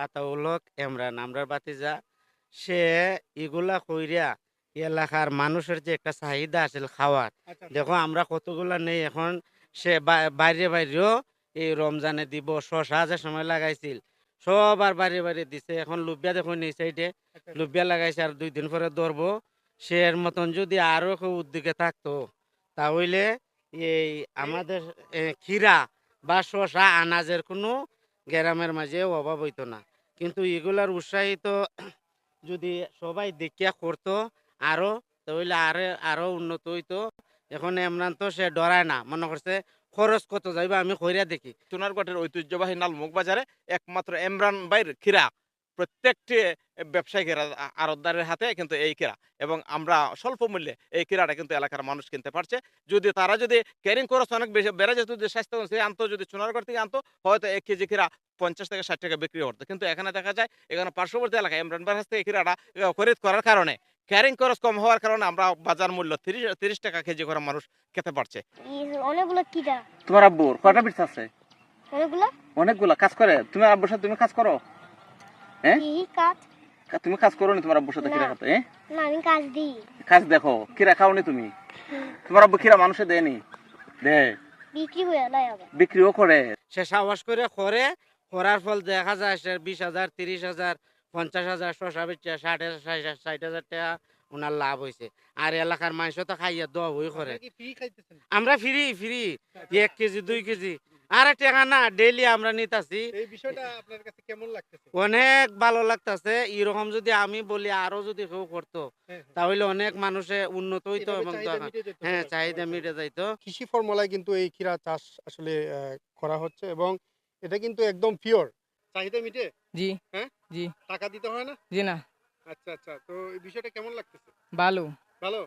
আতাউলক এমরান আমরার বাতিজা সে এগুলা কইরা এলাকার মানুষের যে একটা চাহিদা আছিল খাওয়ার আচ্ছা দেখো আমরা কতগুলা নেই এখন সে বাইরে বাইরেও এই রমজানে দিব শশা যে সময় লাগাইছিল সবার বাইরে বাইরে দিছে। এখন লুবিয়া দেখুন এই সাইডে আচ্ছা। লুবিয়া লাগাইছে আর দুই দিন পরে ধরবো। সে এর মতন যদি আরও কেউ উদ্যোগে থাকতো তাহলে এই আমাদের খিরা বা শশা আনাজের কোনো গ্রামের মাঝে অভাব হইতো না। কিন্তু এগুলার উৎসাহিত যদি সবাই দেখিয়া করতো আরও তাহলে আরে আরও উন্নত হইতো। এখন এমরান তো সে ডরায় না। মনে করছে খরচ কত যাইবা আমি কইরা দেখি। সোনারগড়ের ঐতিহ্যবাহী নালমুখ বাজারে একমাত্র এমরান বাইর খিরা প্রত্যেকটি ব্যবসায়ীরা আরতদারের হাতে কিন্তু এই কিরা এবং আমরা স্বল্প মূল্যে এই কিরাটা কিন্তু এলাকার মানুষ কিনতে পারছে। যদি তারা যদি ক্যারিং খরচ অনেক বেশি বেড়ে যেত যদি স্বাস্থ্য সে আনতো যদি সোনারগড় থেকে আনতো হয়তো এক কেজি কিরা পঞ্চাশ থেকে ষাট টাকা বিক্রি করতো। কিন্তু এখানে দেখা যায় এখানে পার্শ্ববর্তী এলাকায় ইমরান কাছ থেকে এই কিরাটা খরিদ করার কারণে ক্যারিং খরচ কম হওয়ার কারণে আমরা বাজার মূল্য তিরিশ তিরিশ টাকা কেজি করে মানুষ খেতে পারছে। অনেকগুলো কিটা তোমার আব্বুর কয়টা বিট আছে? অনেকগুলো? অনেকগুলা কাজ করে তুমি আব্বুর সাথে তুমি কাজ করো? হ্যাঁ? কাজ? তুমি কাজ করো না তোমার আব্বুর সাথে না। কিরা খাতে হ্যাঁ? না আমি কাজ দিই। কাজ দেখো কিরা খাওনি তুমি? তোমার আব্বু কিরা মানুষে দেয়নি? দে। বিক্রি হয়ে বিক্রিও করে। সে সাহস করে করে করার ফল দেখা যায় সে বিশ হাজার তিরিশ হাজার পঞ্চাশ হাজার শশা বেচা ষাট হাজার- ষাট হাজার টাকা ওনার লাভ হয়েছে আর এলাকার মানুষ তো খাইয়া দোয়া বই করে। আমরা ফ্রি ফ্রি এক কেজি দুই কেজি। আরে টাকা না ডেইলি আমরা নিতাছি। এই বিষয়টা আপনার কাছে কেমন লাগতেছে? অনেক ভালো লাগতাছে। এরকম যদি আমি বলি আরও যদি কেউ করতো হ্যাঁ, হ্যাঁ। তাহলে অনেক মানুষে উন্নত হইতো এবং হ্যাঁ চাহিদা মিটে যাইতো। কৃষি ফর্মুলায় কিন্তু এই ক্ষীরা চাষ আসলে করা হচ্ছে এবং এটা কিন্তু একদম পিওর চাহিদা মিটে? জি। হ্যাঁ? জি। টাকা দিতে হয় না? জি না। আচ্ছা আচ্ছা। তো এই বিষয়টা কেমন লাগতেছে? ভালো। ভালো?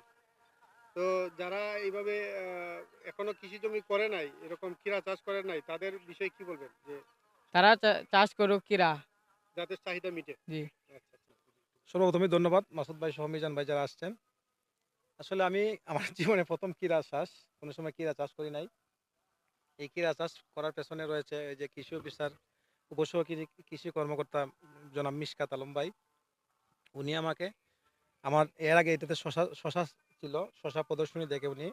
তো যারা এইভাবে আহ, এখনও কৃষি জমি করে নাই এরকম ক্ষীরা চাষ করে নাই তাদের বিষয়ে কি বলবেন? যে তারা চা- চাষ করুক কিরা যাদের চাহিদা মিটে। জি। আচ্ছা আচ্ছা। সর্বপ্রথমে ধন্যবাদ মাসুদ ভাই সহ মিজান ভাই যারা আসছেন। আসলে আমি আমার জীবনে প্রথম কীরা চাষ কোনো সময় কীরা চাষ করি নাই। এই কীরা চাষ করার পেছনে রয়েছে এই যে কৃষি অফিসার উপসহকারী কৃষি কর্মকর্তা জনাব মিসকাত আলম ভাই। উনি আমাকে, আমার, এর আগে এটাতে শশা শশা ছিল, শশা প্রদর্শনী দেখে উনি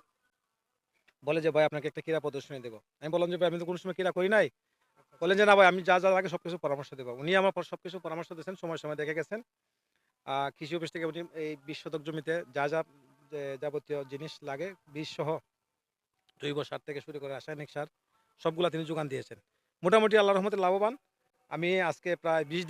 বলে যে, ভাই, আপনাকে একটা ক্রীড়া প্রদর্শনী দেবো। আমি বললাম যে, ভাই, আমি তো কোনো সময় ক্রীড়া করি নাই। বলেন যে, না ভাই, আমি যা যা লাগে সব কিছু পরামর্শ দেবো। উনি আমার সব কিছু পরামর্শ দিয়েছেন, সময় সময় দেখে গেছেন। কৃষি অফিস থেকে উনি এই বিশ শতক জমিতে যা যা যাবতীয় জিনিস লাগে, বীজ সহ জৈব সার থেকে শুরু করে রাসায়নিক সার, সবগুলা তিনি যোগান দিয়েছেন। মোটামুটি আল্লাহ রহমতে লাভবান। আমি আজকে প্রায় বিশ